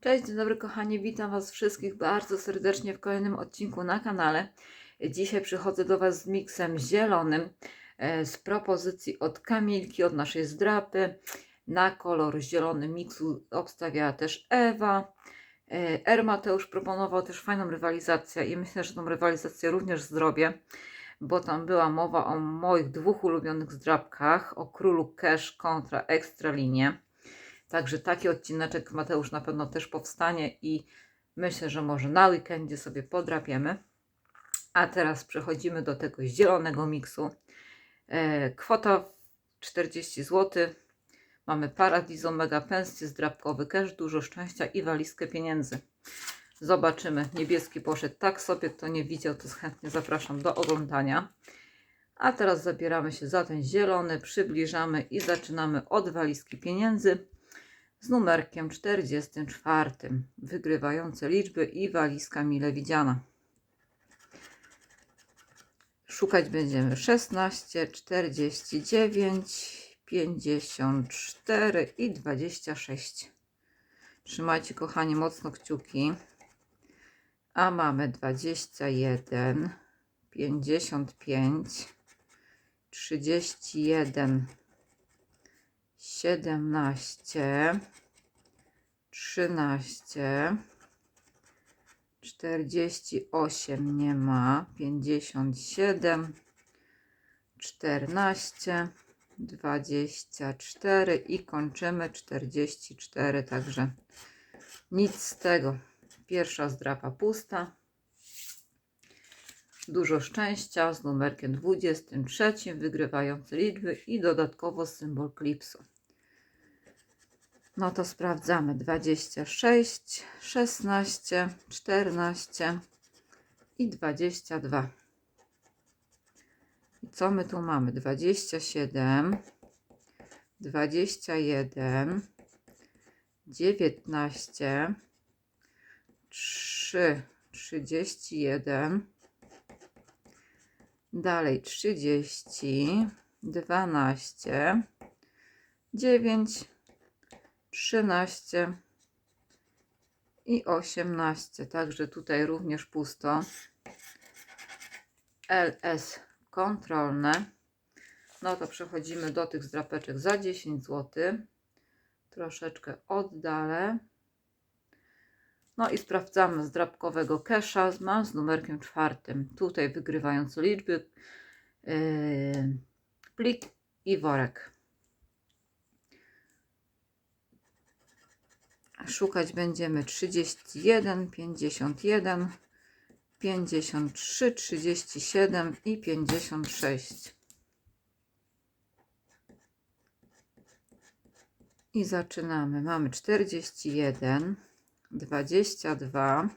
Cześć, dzień dobry kochani, witam Was wszystkich bardzo serdecznie w kolejnym odcinku na kanale. Dzisiaj przychodzę do Was z miksem zielonym e, z propozycji od Kamilki, od naszej zdrapy. Na kolor zielony miksu obstawiała też Ewa. E, R Mateusz proponował też fajną rywalizację i myślę, że tą rywalizację również zrobię, bo tam była mowa o moich dwóch ulubionych zdrapkach, o królu Cash kontra Ekstralinie. Także taki odcineczek Mateusz na pewno też powstanie i myślę, że może na weekendzie sobie podrapiemy. A teraz przechodzimy do tego zielonego miksu. E, kwota 40 zł. Mamy Paradiso Mega Pensy, zdrabkowy cash, dużo szczęścia i walizkę pieniędzy. Zobaczymy. Niebieski poszedł tak sobie. Kto nie widział, to chętnie zapraszam do oglądania. A teraz zabieramy się za ten zielony, przybliżamy i zaczynamy od walizki pieniędzy z numerkiem 44. Wygrywające liczby i walizka mile widziana. Szukać będziemy 16, 49, 54 i 26. Trzymajcie kochani mocno kciuki. A mamy 21, 55, 31, 17, 13, 48 nie ma, 57, 14, 24 i kończymy 44, także nic z tego. Pierwsza zdrapa pusta. Dużo szczęścia z numerkiem 23, wygrywający liczby i dodatkowo symbol klipsu. No to sprawdzamy. 26, 16, 14 i 22. I co my tu mamy? 27, 21, 19, 3, 31, dalej 30, 12, 9, 13 i 18. Także tutaj również pusto. LS kontrolne. No to przechodzimy do tych zdrapeczek za 10 zł. Troszeczkę oddalę. No i sprawdzamy zdrapkowego kesza. Mam z numerkiem czwartym. Tutaj wygrywające liczby. Yy, plik i worek. Szukać będziemy 31, 51, 53, 37 i 56. I zaczynamy. Mamy 41, 22,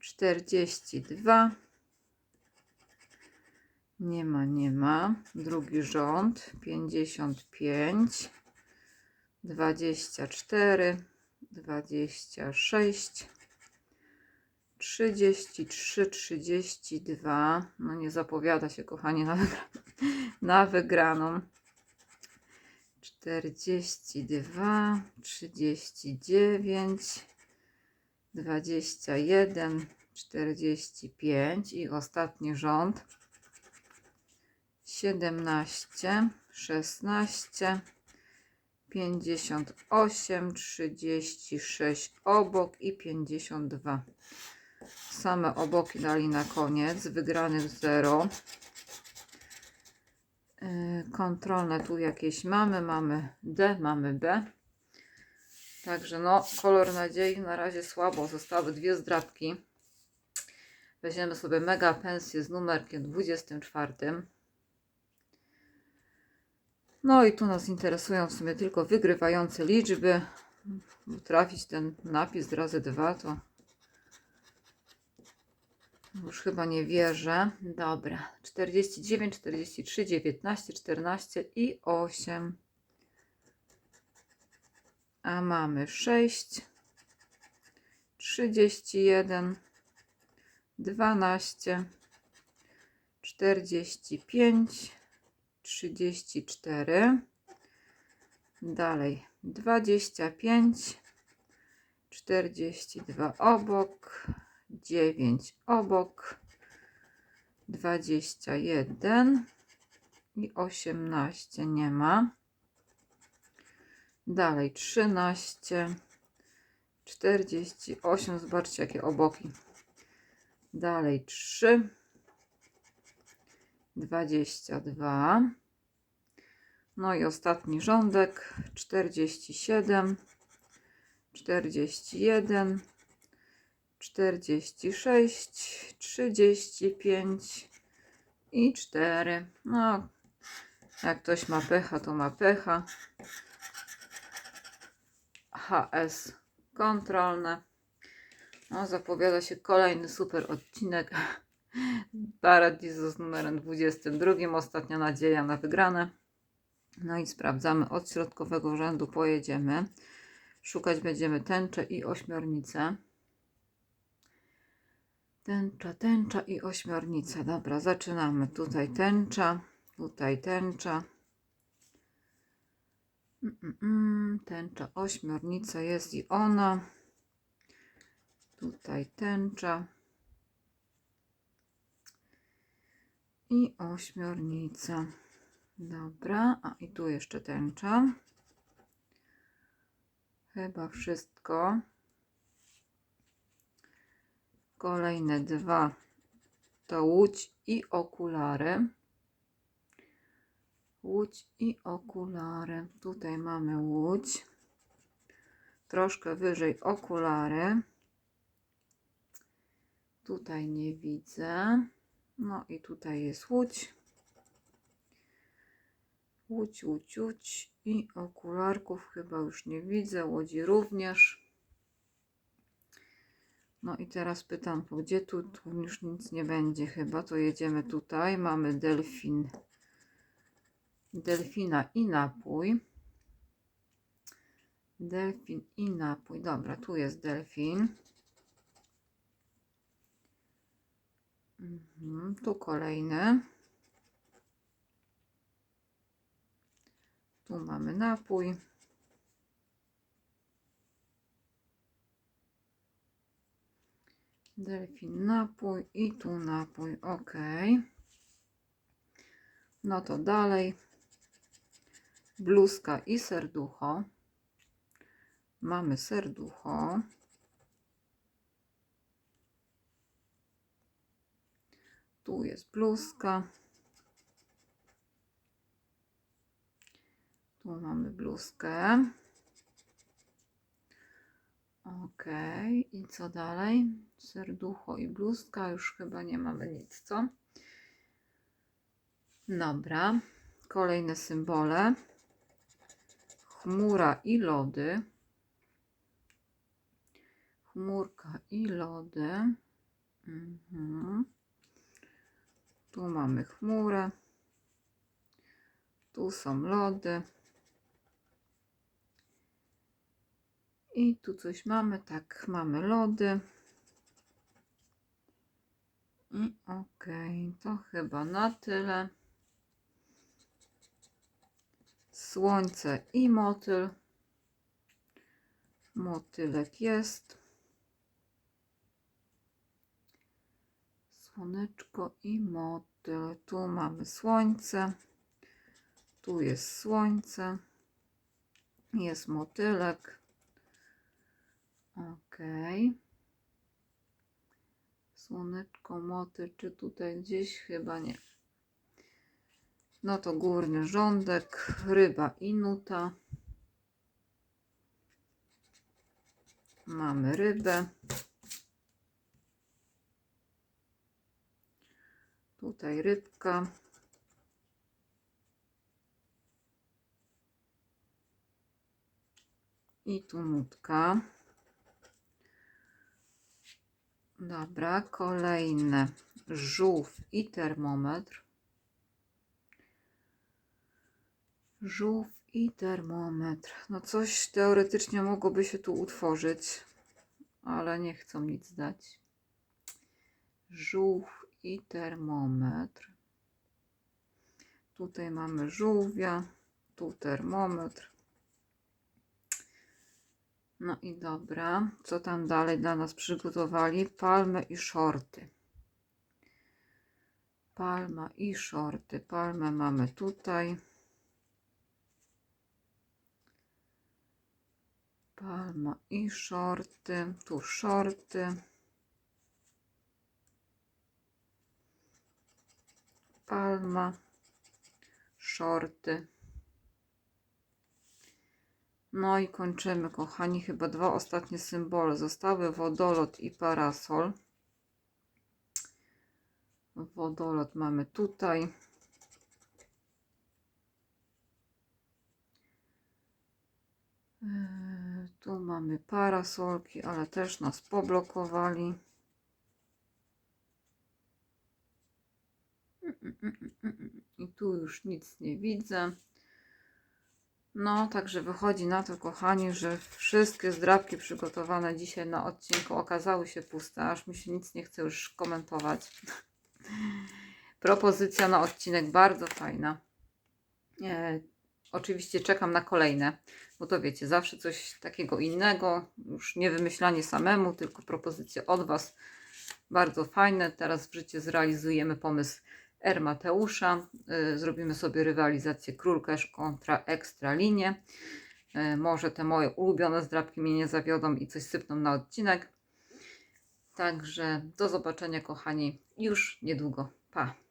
42. Nie ma, nie ma. Drugi rząd 55, 24, 26, 33, 32. No nie zapowiada się, kochanie, na, wygra na wygraną. 42, 39, 21, 45 i ostatni rząd 17, 16, 58, 36 obok i 52. Same oboki dali na koniec. Wygranych 0. Kontrolne tu jakieś mamy. Mamy D, mamy B. Także no, kolor nadziei na razie słabo. Zostały dwie zdrabki. Weźmiemy sobie mega pensję z numerkiem 24. No i tu nas interesują w sumie tylko wygrywające liczby. Trafić ten napis razy dwa to już chyba nie wierzę. Dobra. 49, 43, 19, 14 i 8. A mamy 6, 31, 12, 45, 34. Dalej 25, 42 obok, 9 obok, 21 i 18 nie ma. Dalej 13, 48, zobaczcie jakie oboki. Dalej 3, 22. No i ostatni rządek 47, 41, 46, 35 i 4. No, jak ktoś ma pecha, to ma pecha. HS kontrolne. No, zapowiada się kolejny super odcinek. Paradiso z numerem 22. Ostatnia nadzieja na wygrane. No i sprawdzamy od środkowego rzędu. Pojedziemy. Szukać będziemy tęczę i ośmiornicę. Tęcza, tęcza i ośmiornica. Dobra, zaczynamy. Tutaj tęcza, tutaj tęcza. Tęcza, ośmiornica jest i ona. Tutaj tęcza. I ośmiornica. Dobra, a i tu jeszcze tęcza. Chyba wszystko. Kolejne dwa to łódź i okulary. Łódź i okulary. Tutaj mamy łódź. Troszkę wyżej okulary. Tutaj nie widzę. No i tutaj jest łódź. Łódź, łódź, łódź i okularków chyba już nie widzę, łodzi również. No i teraz pytam, gdzie tu, tu już nic nie będzie chyba, to jedziemy tutaj. Mamy delfin, delfina i napój. Delfin i napój. Dobra, tu jest delfin. Mhm, tu kolejny. Tu mamy napój. Delfin napój i tu napój. Ok. No to dalej. Bluzka i serducho. Mamy serducho. Tu jest bluzka. Tu mamy bluzkę. Ok, i co dalej? Serducho i bluzka, już chyba nie mamy nic, co? Dobra, kolejne symbole. Chmura i lody. Chmurka i lody. Mhm. Tu mamy chmurę. Tu są lody. I tu coś mamy, tak, mamy lody. I ok, to chyba na tyle. Słońce i motyl. Motylek jest. Słoneczko i motyl. Tu mamy słońce. Tu jest słońce. Jest motylek. Ok. Słoneczko, moty, czy tutaj gdzieś? Chyba nie. No to górny rządek, ryba i nuta. Mamy rybę. Tutaj rybka. I tu nutka. Dobra, kolejne. Żółw i termometr. Żółw i termometr. No coś teoretycznie mogłoby się tu utworzyć, ale nie chcą nic dać. Żółw i termometr. Tutaj mamy żółwia, tu termometr. No i dobra, co tam dalej dla nas przygotowali? Palmę i shorty. Palma i shorty. Palmę mamy tutaj. Palma i shorty. Tu shorty. Palma, shorty. No i kończymy, kochani. Chyba dwa ostatnie symbole zostały: wodolot i parasol. Wodolot mamy tutaj. Eee, Tu mamy parasolki, ale też nas poblokowali. I tu już nic nie widzę. No, także wychodzi na to, kochani, że wszystkie zdrabki przygotowane dzisiaj na odcinku okazały się puste, aż mi się nic nie chce już komentować. Propozycja na odcinek bardzo fajna. E, oczywiście czekam na kolejne, bo to wiecie, zawsze coś takiego innego, już nie wymyślanie samemu, tylko propozycje od Was. Bardzo fajne. Teraz w życie zrealizujemy pomysł R. Mateusza. Y, Zrobimy sobie rywalizację Król Cash kontra Ekstra Linie. Y, Może te moje ulubione zdrabki mnie nie zawiodą i coś sypną na odcinek. Także do zobaczenia, kochani, już niedługo. Pa!